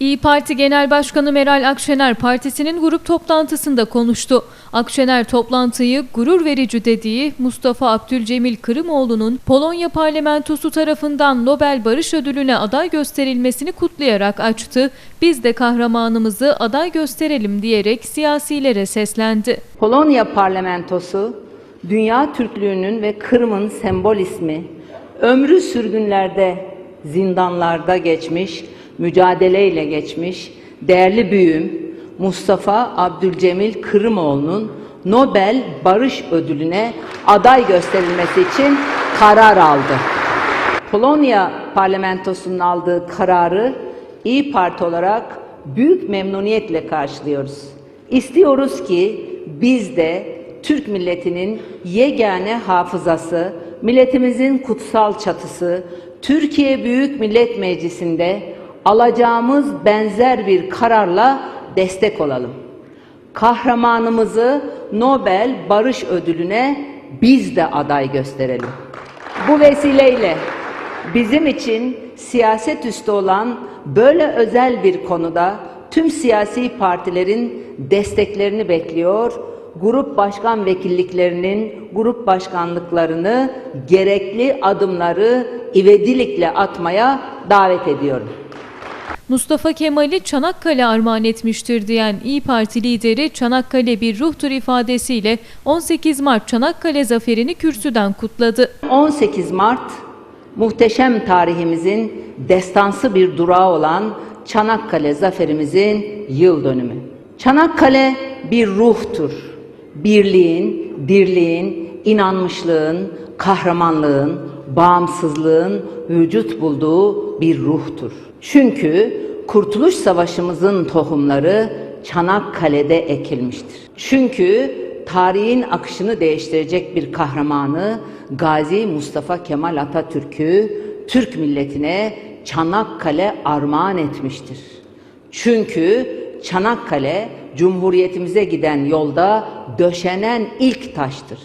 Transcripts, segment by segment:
İyi Parti Genel Başkanı Meral Akşener partisinin grup toplantısında konuştu. Akşener toplantıyı gurur verici dediği Mustafa Abdülcemil Kırımoğlu'nun Polonya parlamentosu tarafından Nobel Barış Ödülü'ne aday gösterilmesini kutlayarak açtı. Biz de kahramanımızı aday gösterelim diyerek siyasilere seslendi. Polonya parlamentosu, dünya Türklüğünün ve Kırım'ın sembol ismi, ömrü sürgünlerde, zindanlarda geçmiş, mücadeleyle geçmiş, değerli büyüğüm Mustafa Abdülcemil Kırımoğlu'nun Nobel Barış Ödülü'ne aday gösterilmesi için karar aldı. Polonya parlamentosunun aldığı kararı İyi Parti olarak büyük memnuniyetle karşılıyoruz. İstiyoruz ki biz de Türk milletinin yegane hafızası, milletimizin kutsal çatısı, Türkiye Büyük Millet Meclisi'nde alacağımız benzer bir kararla destek olalım. Kahramanımızı Nobel Barış Ödülü'ne biz de aday gösterelim. Bu vesileyle bizim için siyaset üstü olan böyle özel bir konuda tüm siyasi partilerin desteklerini bekliyor. Grup başkan vekilliklerinin grup başkanlıklarını gerekli adımları ivedilikle atmaya davet ediyorum. Mustafa Kemal'i Çanakkale armağan etmiştir diyen İyi Parti lideri Çanakkale bir ruhtur ifadesiyle 18 Mart Çanakkale zaferini kürsüden kutladı. 18 Mart muhteşem tarihimizin destansı bir durağı olan Çanakkale zaferimizin yıl dönümü. Çanakkale bir ruhtur. Birliğin, dirliğin, inanmışlığın, kahramanlığın, bağımsızlığın vücut bulduğu bir ruhtur. Çünkü Kurtuluş Savaşımızın tohumları Çanakkale'de ekilmiştir. Çünkü tarihin akışını değiştirecek bir kahramanı Gazi Mustafa Kemal Atatürk'ü Türk milletine Çanakkale armağan etmiştir. Çünkü Çanakkale Cumhuriyetimize giden yolda döşenen ilk taştır.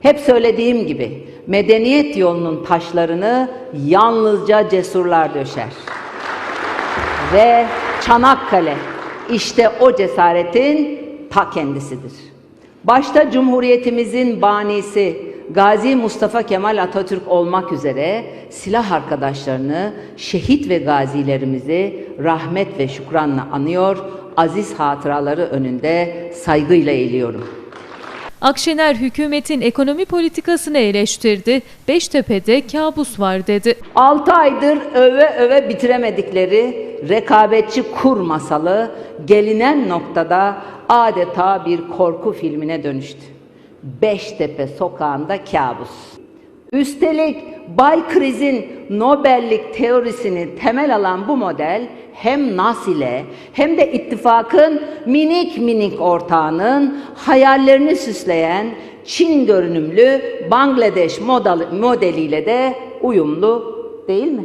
Hep söylediğim gibi medeniyet yolunun taşlarını yalnızca cesurlar döşer. Ve Çanakkale işte o cesaretin ta kendisidir. Başta Cumhuriyetimizin banisi Gazi Mustafa Kemal Atatürk olmak üzere silah arkadaşlarını, şehit ve gazilerimizi rahmet ve şükranla anıyor, aziz hatıraları önünde saygıyla eğiliyorum. Akşener hükümetin ekonomi politikasını eleştirdi. Beştepe'de kabus var dedi. 6 aydır öve öve bitiremedikleri rekabetçi kur masalı gelinen noktada adeta bir korku filmine dönüştü. Beştepe sokağında kabus. Üstelik Bay Kriz'in Nobellik teorisini temel alan bu model hem Nas ile hem de ittifakın minik minik ortağının hayallerini süsleyen Çin görünümlü Bangladeş model- modeliyle de uyumlu değil mi?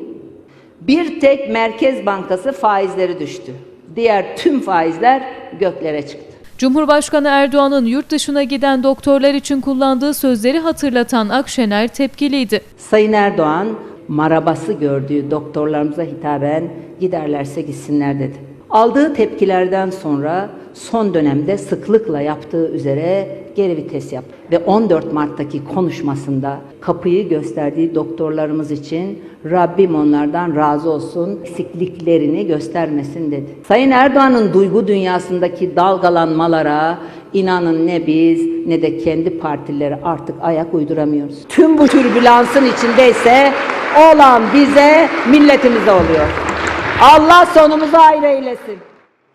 Bir tek Merkez Bankası faizleri düştü. Diğer tüm faizler göklere çıktı. Cumhurbaşkanı Erdoğan'ın yurt dışına giden doktorlar için kullandığı sözleri hatırlatan Akşener tepkiliydi. Sayın Erdoğan marabası gördüğü doktorlarımıza hitaben giderlerse gitsinler dedi. Aldığı tepkilerden sonra son dönemde sıklıkla yaptığı üzere geri vites yaptı. Ve 14 Mart'taki konuşmasında kapıyı gösterdiği doktorlarımız için Rabbim onlardan razı olsun, eksikliklerini göstermesin dedi. Sayın Erdoğan'ın duygu dünyasındaki dalgalanmalara inanın ne biz ne de kendi partileri artık ayak uyduramıyoruz. Tüm bu türbülansın içindeyse olan bize, milletimize oluyor. Allah sonumuzu ayrı eylesin.